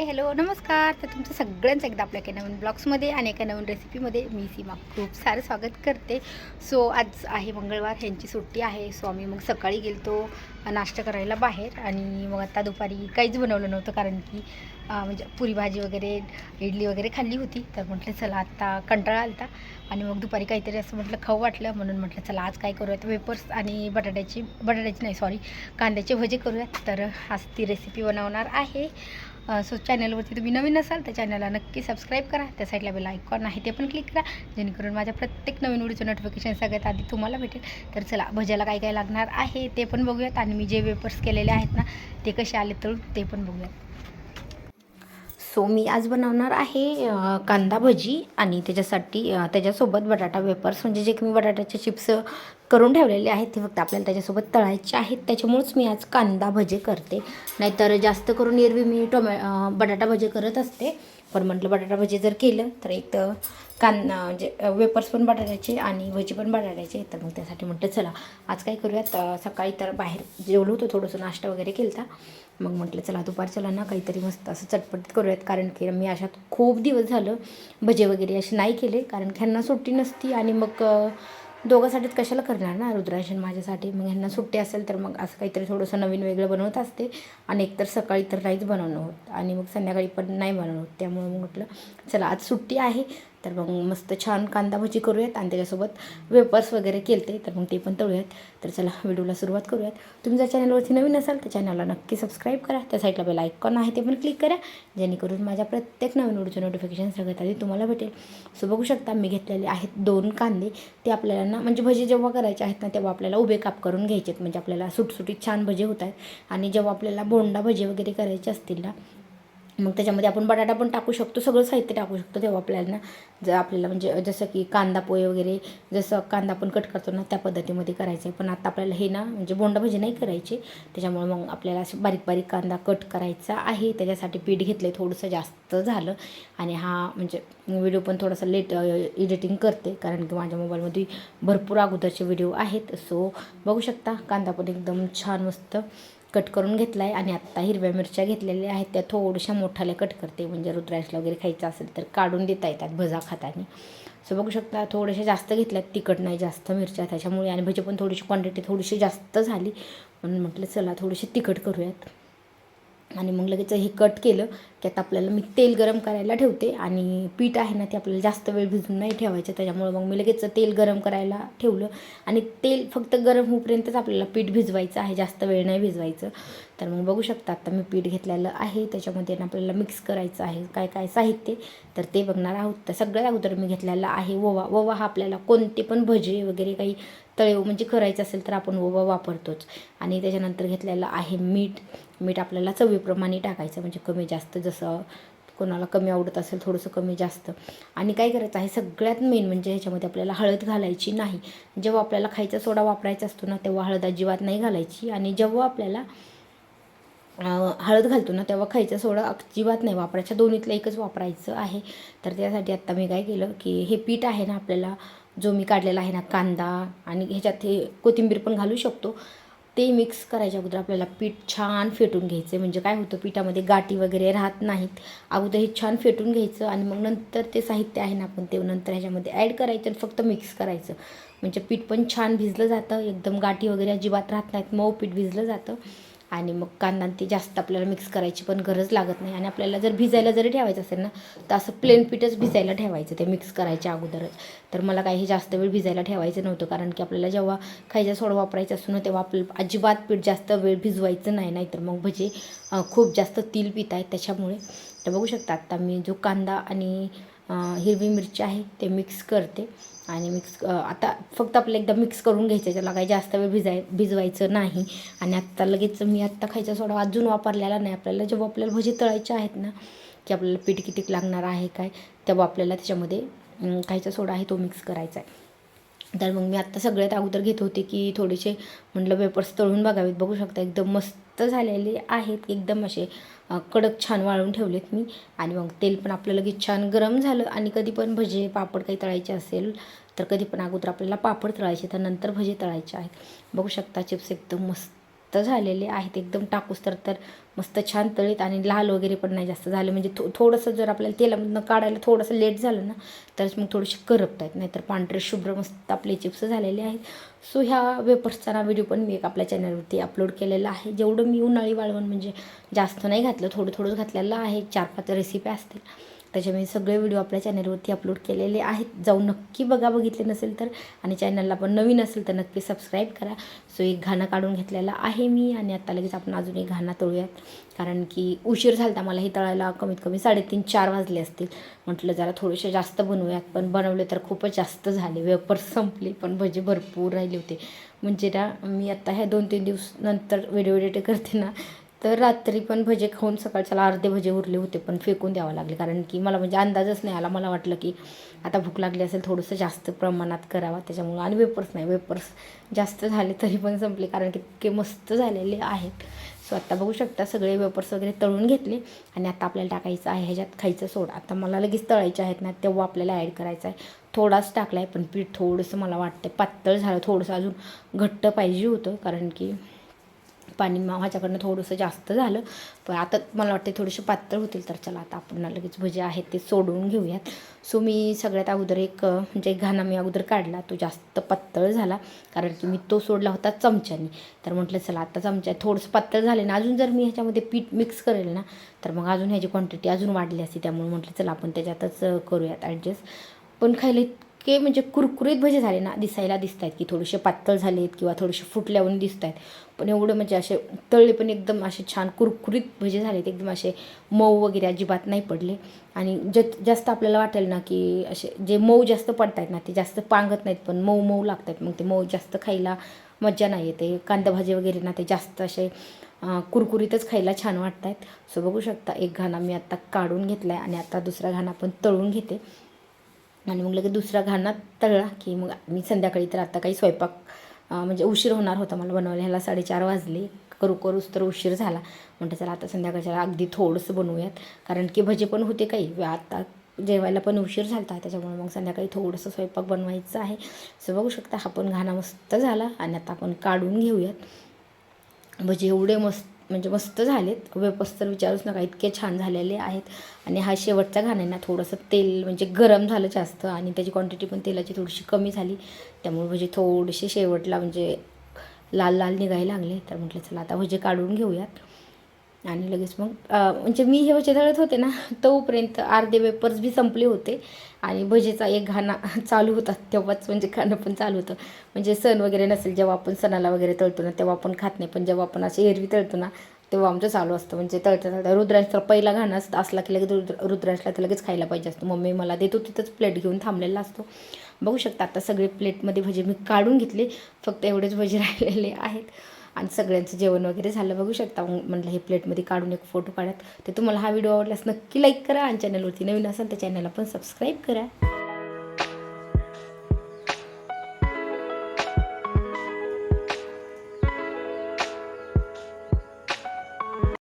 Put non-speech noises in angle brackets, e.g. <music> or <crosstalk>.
Hi hello नमस्कार. तर तुमचं सगळ्यांचं एकदा आपल्या एका नवीन ब्लॉग्समध्ये आणि एका नवीन रेसिपीमध्ये मी सीमा खूप सारं स्वागत करते. सो आज आहे मंगळवार ह्यांची सुट्टी आहे. सो आम्ही मग सकाळी गेलतो नाश्ता करायला बाहेर. आणि मग आता दुपारी काहीच बनवलं नव्हतं कारण की म्हणजे पुरी भाजी वगैरे इडली वगैरे खाल्ली होती. तर म्हटलं चला आता कंटाळा आलता. आणि मग दुपारी काहीतरी असं म्हटलं खाऊ वाटलं. म्हणून म्हटलं चला आज काय करूयात? वेपर्स आणि बटाट्याची बटाट्याची नाही सॉरी कांद्याचे भजे करूयात. तर आज ती रेसिपी बनवणार आहे. सो चॅनलवरती तुम्ही नवीन असाल तर चॅनलला नक्की सबस्क्राईब करा. त्या साईडला बेल आयकॉन आहे ते पण क्लिक करा. जेणेकरून माझ्या प्रत्येक नवीन व्हिडिओचं नोटिफिकेशन सगळ्यात आधी तुम्हाला भेटेल. तर चला भज्याला काय काय लागणार आहे ते पण बघूयात. आणि मी जे वेपर्स केलेले आहेत ना ते कसे आले तर ते पण बघूयात. सो मी आज बनवणार आहे कांदा भजी. आणि त्याच्यासाठी त्याच्यासोबत बटाटा वेपर्स म्हणजे जे की मी बटाट्याचे चिप्स करून ठेवलेले आहेत. ते फक्त आपल्याला त्याच्यासोबत तळायचे आहेत. त्याच्यामुळेच मी आज कांदा भजे करते. नाहीतर जास्त करून एरवी मी टोमॅ बटाटा भजे करत असते. पण म्हटलं बटाटा भजे जर केलं तर एक तर कांदा म्हणजे वेपर्स पण बटाट्याचे आणि भजी पण बटाट्याचे. तर मग त्यासाठी म्हटलं चला आज काय करूयात? सकाळी तर बाहेर जेवलो होतो थोडंसं नाश्ता वगैरे केला मग म्हटलं चला दुपारच्याला ना काहीतरी मस्त असं चटपटीत करूयात. कारण की मी अशात खूप दिवस झालं भजे वगैरे असे नाही केले. कारण की ह्यांना सुट्टी नसती आणि मग दोघांसाठीच कशाला करणार ना रुद्राशन माझ्यासाठी? मग ह्यांना सुट्टी असेल तर मग असं काहीतरी थोडंसं नवीन वेगळं बनवत असते. आणि एकतर सकाळी तर नाहीच बनवणं होत. आणि मग संध्याकाळी पण नाही बनवणं होत त्यामुळे मग म्हटलं चला आज सुट्टी आहे. तर मग मस्त छान कांदा भजी करूयात आणि त्याच्यासोबत वेपर्स वगैरे केलते तर मग ते पण तळूयात. तर चला व्हिडिओला सुरुवात करूयात. तुम्ही जर चॅनलवरती नवीन असाल तर चॅनलला नक्की सबस्क्राईब करा. त्या साईडला बेल आयकॉन आहे ते पण क्लिक करा जेणेकरून माझ्या प्रत्येक नवीन व्हिडिओचं नोटिफिकेशन सगळ्यात आधी तुम्हाला भेटेल. सो बघू शकता मी घेतलेले आहेत दोन कांदे. ते आपल्याला ना म्हणजे भजी जेव्हा करायचे आहेत ना तेव्हा आपल्याला उभे काप करून घ्यायचे आहेत म्हणजे आपल्याला सुटसुटीत छान भजे होत आहेत आणि जेव्हा आपल्याला बोंडा भजे वगैरे करायचे असतील ना मग त्याच्यामध्ये आपण बटाटा पण टाकू शकतो सगळं साहित्य टाकू शकतो तेव्हा आपल्याला ना. जर आपल्याला म्हणजे जसं की कांदा पोहे वगैरे जसं कांदा आपण कट करतो ना त्या पद्धतीमध्ये करायचं आहे. पण आता आपल्याला हे ना म्हणजे बोंडा भजी नाही करायचे. त्याच्यामुळे मग आपल्याला असं बारीक बारीक कांदा कट करायचा आहे. त्याच्यासाठी पीठ घेतलं आहे थोडंसं जास्त झालं. आणि हा म्हणजे व्हिडिओ पण थोडासा लेट एडिटिंग करते. कारण की माझ्या मोबाईलमध्ये भरपूर अगोदरचे व्हिडिओ आहेत. सो बघू शकता कांदा पण एकदम छान मस्त कट करून घेतला आहे आणि आत्ता हिरव्या मिरच्या घेतलेल्या आहेत. त्या थोड्याशा मोठाल्या कट करते. म्हणजे रुद्राक्षला वगैरे खायचं असेल तर काढून देता येतात भजा खाताना. सो बघू शकता थोड्याशा जास्त घेतल्यात. तिखट नाही जास्त मिरच्या त्याच्यामुळे. आणि भजी पण थोडीशी क्वांटिटी थोडीशी जास्त झाली. म्हणून म्हटलं चला थोडीशी तिखट करूयात. आणि मग लगेच हे कट केलं की आता आपल्याला मी तेल गरम करायला ठेवते आणि पीठ आहे ना ते आपल्याला जास्त वेळ भिजून नाही ठेवायचं त्याच्यामुळे मग मी लगेच तेल गरम करायला ठेवलं. आणि तेल फक्त गरम होईपर्यंतच आपल्याला पीठ भिजवायचं आहे जास्त वेळ नाही भिजवायचं. तर मग बघू शकता आता मी पीठ घेतलेलं आहे त्याच्यामध्ये ना आपल्याला मिक्स करायचं आहे काय काय साहित्य. तर ते बघणार आहोत. तर सगळ्यात अगोदर मी घेतलेला आहे ओवा. ओवा हा आपल्याला कोणते पण भजे वगैरे काही तळेव म्हणजे करायचं असेल तर आपण ओवा वापरतोच. आणि त्याच्यानंतर घेतलेलं आहे मीठ. मीठ आपल्याला चवीप्रमाणे टाकायचं म्हणजे कमी जास्त जसं कोणाला कमी आवडत असेल थोडंसं कमी जास्त. आणि काय करायचं आहे सगळ्यात मेन म्हणजे ह्याच्यामध्ये आपल्याला हळद घालायची नाही. जेव्हा आपल्याला खायचा सोडा वापरायचा असतो ना तेव्हा हळद अजिबात नाही घालायची. आणि जेव्हा आपल्याला हळद घालतो ना तेव्हा खायचा सोडा अजिबात नाही वापरायचा. दोन्हीतलं एकच वापरायचं आहे. तर त्यासाठी आत्ता मी काय केलं की हे पीठ आहे ना आपल्याला जो मी काढलेला आहे ना कांदा आणि ह्याच्यात हे कोथिंबीर पण घालू शकतो. ते मिक्स करायच्या अगोदर आपल्याला पीठ छान फेटून घ्यायचं. म्हणजे काय होतं पिठामध्ये गाठी वगैरे राहत नाहीत. अगोदर हे छान फेटून घ्यायचं आणि मग नंतर ते साहित्य आहे ना आपण ते नंतर ह्याच्यामध्ये ॲड करायचं आणि फक्त मिक्स करायचं. म्हणजे पीठ पण छान भिजलं जातं. एकदम गाठी वगैरे अजिबात राहत नाहीत. मऊ पीठ भिजलं जातं. आणि मग कांदा ते जास्त आपल्याला मिक्स करायची पण गरज लागत नाही. आणि आपल्याला जर भिजायला जरी ठेवायचं असेल ना तर असं प्लेन पीठच भिजायला ठेवायचं ते मिक्स करायच्या अगोदरच. तर मला काही जास्त वेळ भिजायला ठेवायचं नव्हतं कारण की आपल्याला जेव्हा खायचा सोडा वापरायचा असतो ना तेव्हा आपलं अजिबात पीठ जास्त वेळ भिजवायचं नाही नाहीतर मग भजे खूप जास्त तेल पित आहेत त्याच्यामुळे. तर बघू शकता आत्ता मी जो कांदा आणि हिरवी मिरची आहे ते मिक्स करते. आणि मिक्स आता फक्त आपलं एकदा मिक्स करून घ्यायचं त्याला काही जास्त वेळ भिजाय भिजवायचं नाही. आणि आत्ता लगेच मी आत्ता खायचा सोडा अजून वापरलेला नाही. आपल्याला जेव्हा आपल्याला भजी तळायचे आहेत ना की आपल्याला पीठ किती लागणार आहे काय तेव्हा आपल्याला त्याच्यामध्ये खायचा सोडा आहे तो मिक्स करायचा आहे. तर मग मी आत्ता सगळ्यात अगोदर घेत होते की थोडेसे म्हटलं वेपर्स तळून बघावेत. बघू शकता एकदम मस्त झालेले आहेत एकदम असे कडक छान वाळून ठेवलेत मी. आणि मग तेल पण आपलं लगेच छान गरम झालं. आणि कधी पण भजे पापड काही तळायचे असेल तर कधी पण अगोदर आपल्याला पापड तळायचे तर नंतर भजे तळायचे आहेत. बघू शकता चिप्स एकदम मस्त मस्त झालेले आहेत. एकदम टाकूस तर तर मस्त छान तळीत आणि लाल वगैरे पण नाही जास्त झालं. म्हणजे थो थोडंसं जर आपल्याला तेलामधनं काढायला थोडंसं लेट झालं ना तरच मग थोडेसे करपत आहेत. नाहीतर पांढरे शुभ्र मस्त आपले चिप्स झालेले आहेत. सो ह्या वेपर्सचा ना व्हिडिओ पण मी एक आपल्या चॅनलवरती अपलोड केलेला आहे. जेवढं मी उन्हाळी वाळवण म्हणजे जास्त नाही घातलं थोडं थोडंच घातलेलं आहे. चार पाच रेसिपी असतील. त्याच्यामुळे सगळे व्हिडिओ आपल्या चॅनलवरती अपलोड केलेले आहेत. जाऊन नक्की बघा बघितले नसेल तर. आणि चॅनलला पण नवीन असेल तर नक्की सबस्क्राईब करा. सो एक घाणं काढून घेतलेला आहे मी आणि आत्ता लगेच आपण अजून एक घाणा तळूयात कारण की उशीर झाला मला हे तळायला. कमीत कमी साडेतीन चार वाजले असतील. म्हटलं जरा थोडेसे जास्त बनवूयात. पण बनवले तर खूपच जास्त झाले. वेपर संपले पण भजे भरपूर राहिले होते. म्हणजे ना मी आत्ता ह्या दोन तीन दिवस नंतर व्हिडिओ एडिट करते ना तर रात्री पण भजे खाऊन सकाळच्याला अर्धे भजे उरले होते पण फेकून द्यावं लागले. कारण की मला म्हणजे अंदाजच नाही आला. मला वाटलं की आता भूक लागली असेल थोडंसं जास्त प्रमाणात करावा. त्याच्यामुळं आणि वेपर्स नाही वेपर्स जास्त झाले तरी पण संपले. कारण की इतके मस्त झालेले आहेत. सो आता बघू शकता सगळे वेपर्स वगैरे तळून घेतले. आणि आता आपल्याला टाकायचं आहे ह्याच्यात खायचं सोड. आता मला लगेच तळायचे आहेत ना तेव्हा आपल्याला ॲड करायचं आहे. थोडाच टाकला आहे पण पीठ थोडंसं मला वाटतं पातळ झालं. थोडंसं अजून घट्ट पाहिजे होतं. कारण की पाणी माझ्याकडनं थोडंसं जास्त झालं. पण आता मला वाटते थोडेसे पातळ होतील तर चला आता आपण लगेच भजे आहेत ते सोडून घेऊयात. सो मी सगळ्यात अगोदर एक म्हणजे घाणा मी अगोदर काढला तो जास्त पातळ झाला. कारण की मी तो सोडला होता चमच्याने. तर म्हटलं चला आता चमच्या थोडंसं पातळ झाले ना अजून जर मी ह्याच्यामध्ये पीठ मिक्स करेल ना तर मग अजून ह्याची क्वांटिटी अजून वाढली असती. त्यामुळे म्हटलं चला आपण त्याच्यातच करूयात ॲडजस्ट पण खायला इतके म्हणजे कुरकुरीत भजे झाले ना दिसायला दिसत आहेत की थोडेसे पातळ झालेत किंवा थोडेसे फुटल्याहून दिसत आहेत पण एवढं म्हणजे असे तळले पण एकदम असे छान कुरकुरीत भजे झालेत. एकदम असे मऊ वगैरे अजिबात नाही पडले. आणि ज जास्त आपल्याला वाटेल ना की असे जे मऊ जास्त पडत आहेत ना ते जास्त पांगत नाहीत पण मऊ मऊ लागतात मग ते मऊ जास्त खायला मजा नाही येते. कांदा भाजी वगैरे ना ते जास्त असे कुरकुरीतच खायला छान वाटत आहेत सो बघू शकता एक घाणा मी आत्ता काढून घेतला आहे आणि आता दुसरा घाणा पण तळून घेते. आणि मग लगेच दुसरा घाणा तळला की मग मी संध्याकाळी तर आता काही स्वयंपाक म्हणजे उशीर होणार होता मला बनवायला. ह्याला साडेचार वाजले. करू करूच तर उशीर झाला. म्हणते चला आता संध्याकाळच्या अगदी थोडंसं बनवूयात. कारण की भजे पण होते काही. आता जेवायला पण उशीर झाला त्याच्यामुळे मग संध्याकाळी थोडंसं स्वयंपाक बनवायचं आहे. सो बघू शकता हा पण घाणा मस्त झाला. आणि आता आपण काढून घेऊयात. भजे एवढे मस्त म्हणजे मस्त झालेत. व्यवस्थित तर विचारूच नका इतके छान झालेले आहेत. आणि हा शेवटचा घाण आहे ना थोडंसं तेल म्हणजे गरम झालं जास्त आणि त्याची क्वांटिटी पण तेलाची थोडीशी कमी झाली. त्यामुळे भजे थोडेसे शेवटला म्हणजे लाल लाल निघायला लागले. तर म्हटलं चला आता भजे काढून घेऊयात. आणि लगेच मग म्हणजे मी हे भजे तळत होते ना तोपर्यंत अर्धे वेपर्स बी संपले होते. आणि भजेचा एक घाणा चालू होता तेव्हाच म्हणजे खाणं पण चालू होतं. म्हणजे सण वगैरे नसेल जेव्हा आपण सणाला वगैरे तळतो ना तेव्हा आपण खात नाही. पण जेव्हा आपण असे एरवी तळतो ना तेव्हा आमचं चालू असतं. म्हणजे तळता तळता रुद्रांश तर पहिला घाणा असतं असला की लगेच रुद्र रुद्रांशला तर लगेच खायला पाहिजे असतो. मम्मी मला देतो तिथंच प्लेट घेऊन थांबलेला असतो. बघू शकता आता सगळे प्लेटमध्ये भजे मी काढून घेतले. फक्त एवढेच भजे <laughs> राहिलेले आहेत. आणि सगळ्यांचं जेवण वगैरे झालं बघू शकता. मग म्हटलं हे प्लेटमध्ये काढून एक फोटो काढत. तर तुम्हाला हा व्हिडिओ आवडल्यास नक्की लाईक करा आणि चॅनलवरती नवीन असाल तर चॅनलला पण सबस्क्राईब करा.